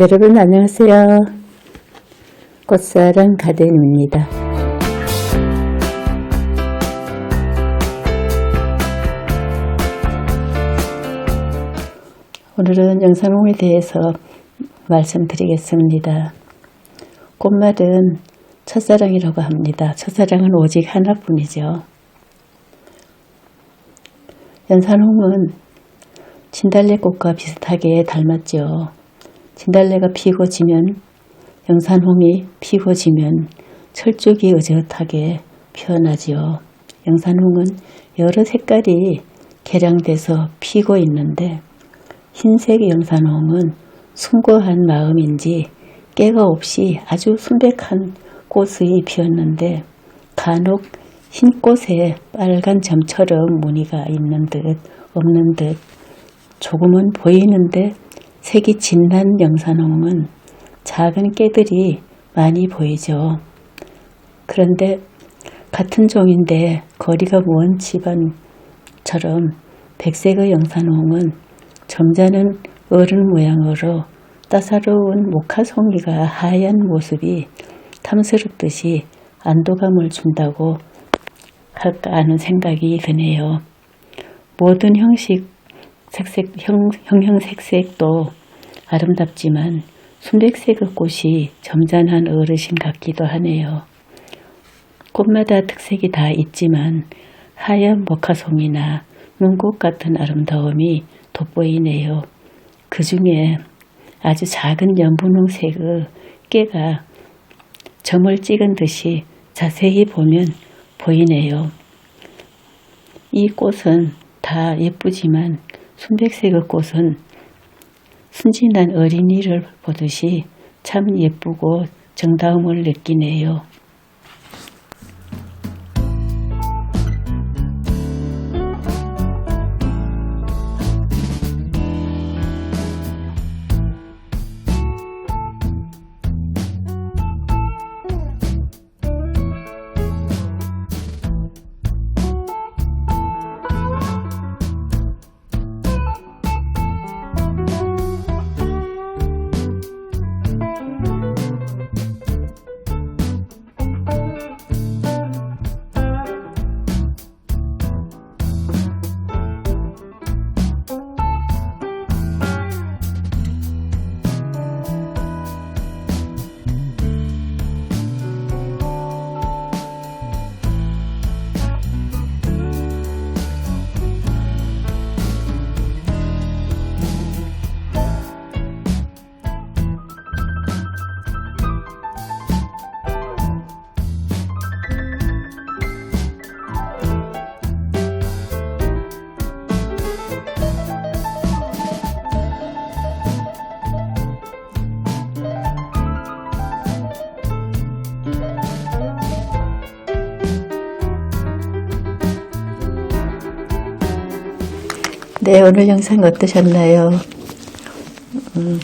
여러분 안녕하세요. 꽃사랑 가든입니다. 오늘은 영산홍에 대해서 말씀드리겠습니다. 꽃말은 첫사랑이라고 합니다. 첫사랑은 오직 하나뿐이죠. 연산홍은 진달래꽃과 비슷하게 닮았죠. 진달래가 피고 지면 영산홍이 피고 지면 철쭉이 의젓하게 피어나지요. 영산홍은 여러 색깔이 개량돼서 피고 있는데 흰색 영산홍은 숭고한 마음인지 깨가 없이 아주 순백한 꽃이 피었는데 간혹 흰 꽃에 빨간 점처럼 무늬가 있는 듯 없는 듯 조금은 보이는데 색이 진한 영산홍은 작은 깨들이 많이 보이죠. 그런데 같은 종인데 거리가 먼 집안처럼 백색의 영산홍은 점잖은 어른 모양으로 따사로운 모카송이가 하얀 모습이 탐스럽듯이 안도감을 준다고 할까 하는 생각이 드네요. 모든 형식, 색색, 형, 형형색색도 아름답지만 순백색의 꽃이 점잖은 어르신 같기도 하네요. 꽃마다 특색이 다 있지만 하얀 모카송이나 눈꽃 같은 아름다움이 돋보이네요. 그 중에 아주 작은 연분홍색의 깨가 점을 찍은 듯이 자세히 보면 보이네요. 이 꽃은 다 예쁘지만 순백색의 꽃은 순진한 어린이를 보듯이 참 예쁘고 정다움을 느끼네요. 네, 오늘 영상 어떠셨나요? 음,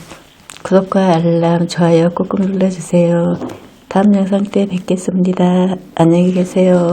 구독과 알람, 좋아요 꾹꾹 눌러주세요. 다음 영상 때 뵙겠습니다. 안녕히 계세요.